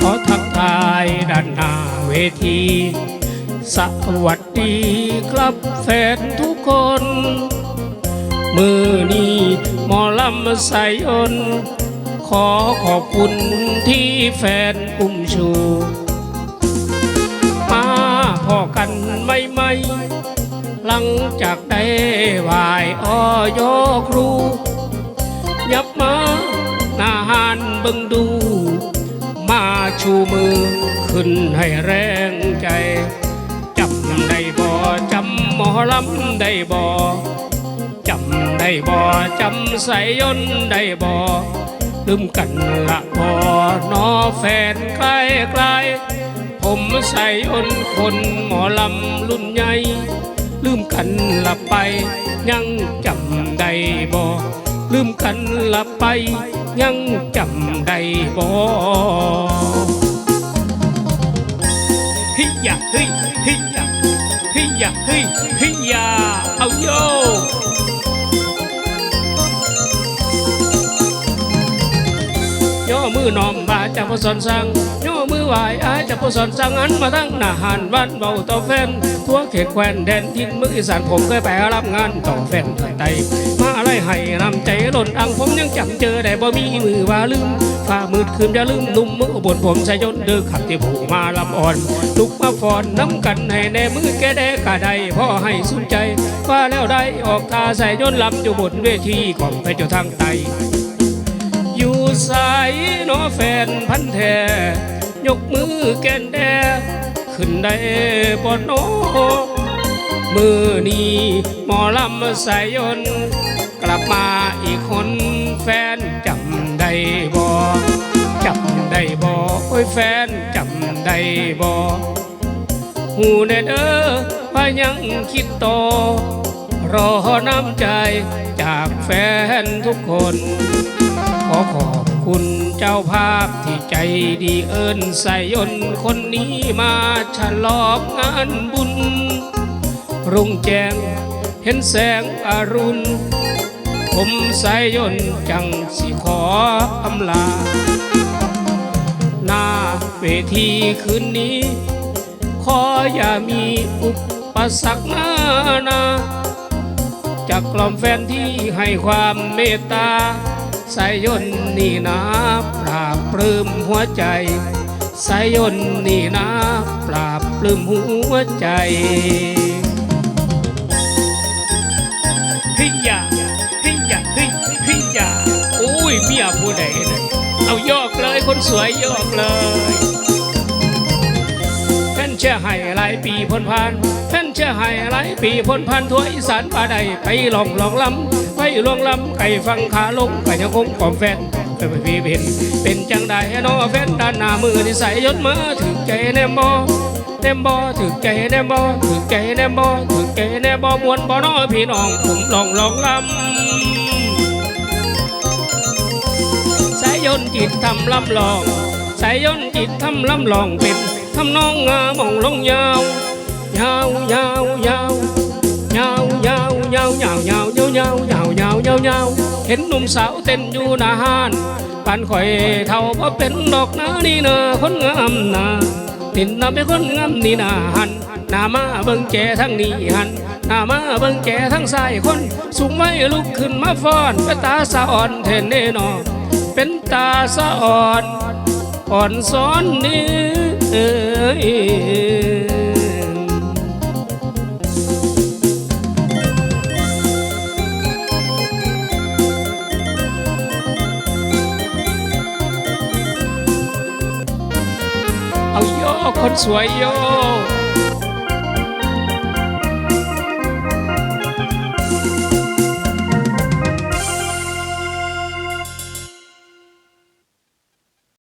ขอทักทายด้านนาเวที สวัสดีครับแฟนทุกคน มือนี้หมอลำใส่อนขอขอบคุณที่แฟนอุ้มชูมาพอกันไม่ไม่หลังจากได้ไหวายอ้อยครู ยับมาหน้าหานบิ่งดู มา ชูมือขึ้นให้แรงใจจำได้บ่จำหมอลำได้บ่จำได้บ่จำใส่ยนได้บ่ลืมกันละพอนอแฟนใกล้ใกลผมใส่ยนคนหมอลำรุ่นใหญ่ลืมกันละไปยังจำได้บ่ ลืมกันละไป ยังจำได้บ่ฮิยะฮ้ยฮิยะฮิยะฮ้ยฮิยะเอาโยย่อมือน้อมบาจะพอสอนสั่งย่อมือไหวอาจะพอสอนสั่งอันมาตั้งหน้าหันวันเบาต่อแฟนทั่วเขตแควนแดนทินมืออีสานผมเคยไปรับงานต่อแฟนไทยมา ให้นำใจหล่นอังผมยังจำเจอได้บ่มีมือว่าลืมฝ่ามืดคืนจะลืมนุ่มมือบนผมใส่ยนเดือขับที่ผูมาลำอ่อนลุกมาฟอนน้ำกันให้แน่มือแกแดกะได้พ่อให้สุนใจว่าแล้วได้ออกทาใส่ยนลำอยู่บนเวทีก่อนไปจนทางไตอยู่สายน้อแฟนพันแท้ยกมือแกนแดขึ้นได้ปอดโนมือนี้หมอลำใสายนต์ ลับมาอีกคนแฟนจำได้บ่จำได้บ่โอ้ยแฟนจำได้บ่หูแน่เด้อว่ายังคิดต่อรอน้ำใจจากแฟนทุกคน ขอขอบคุณเจ้าภาพที่ใจดีเอิญใส่ยนคนนี้มาฉลองงานบุญ รุ่งแจ้งเห็นแสงอรุณ ผมสายยนจังสิขออำลา หน้าเวทีคืนนี้ ขออย่ามีอุปสรรคหน้านาจากกล่อมแฟนที่ให้ความเมตตาสายยนนี่นะปราบปลื้มหัวใจสายยนนี่นะปราบปลื้มหัวใจ ผู้ใดนะเอายอกเลยคนสวยยอกเลยแฟนเชื่อให้หลายปีพ้นผ่านแฟนเชื่อให้หลายปีพ้นผ่านทั่วอีสานป่าใดไปลองลองลำไปลองลำไก่ฟังขาลงก็ยังคงกอมแฟนไปไปพี่เป็นเป็นจังใดน้อแฟนด้านหน้ามือที่ใส่ยศมาถึงใจแนมบอแนมบอถึงใจแนมบอถึงใจแนมบอถึงใจแนมบอมวนบอนอพี่น้องผมลองลองลำ ยยนจิตทำลำลองสายยนจิตทำลำลองเป็นทำนองงามองลงยาวยาวยาวยาวยาวยาวยาวยาวยาวยาวยาวยาวยาวยาวยาวเห็นหนุ่มสาวเต้นอยู่หน้าห้านปานข่อยเท่าบ่เป็นดอกนานี่นาคนงามนาตินนาเป็นคนงามนี่นาหันหน้ามาเบิ่งแกทั้งนี้หันหน้ามาเบิ่งแกทั้งซ้ายคนสูงไว้ลุกขึ้นมาฟ้อนเป็นตาสะอ่อนเทนเน่นอ เป็นตาสะอ่อน อ่อนซ้อนนี้เอ้ยเอาโยคนสวยโย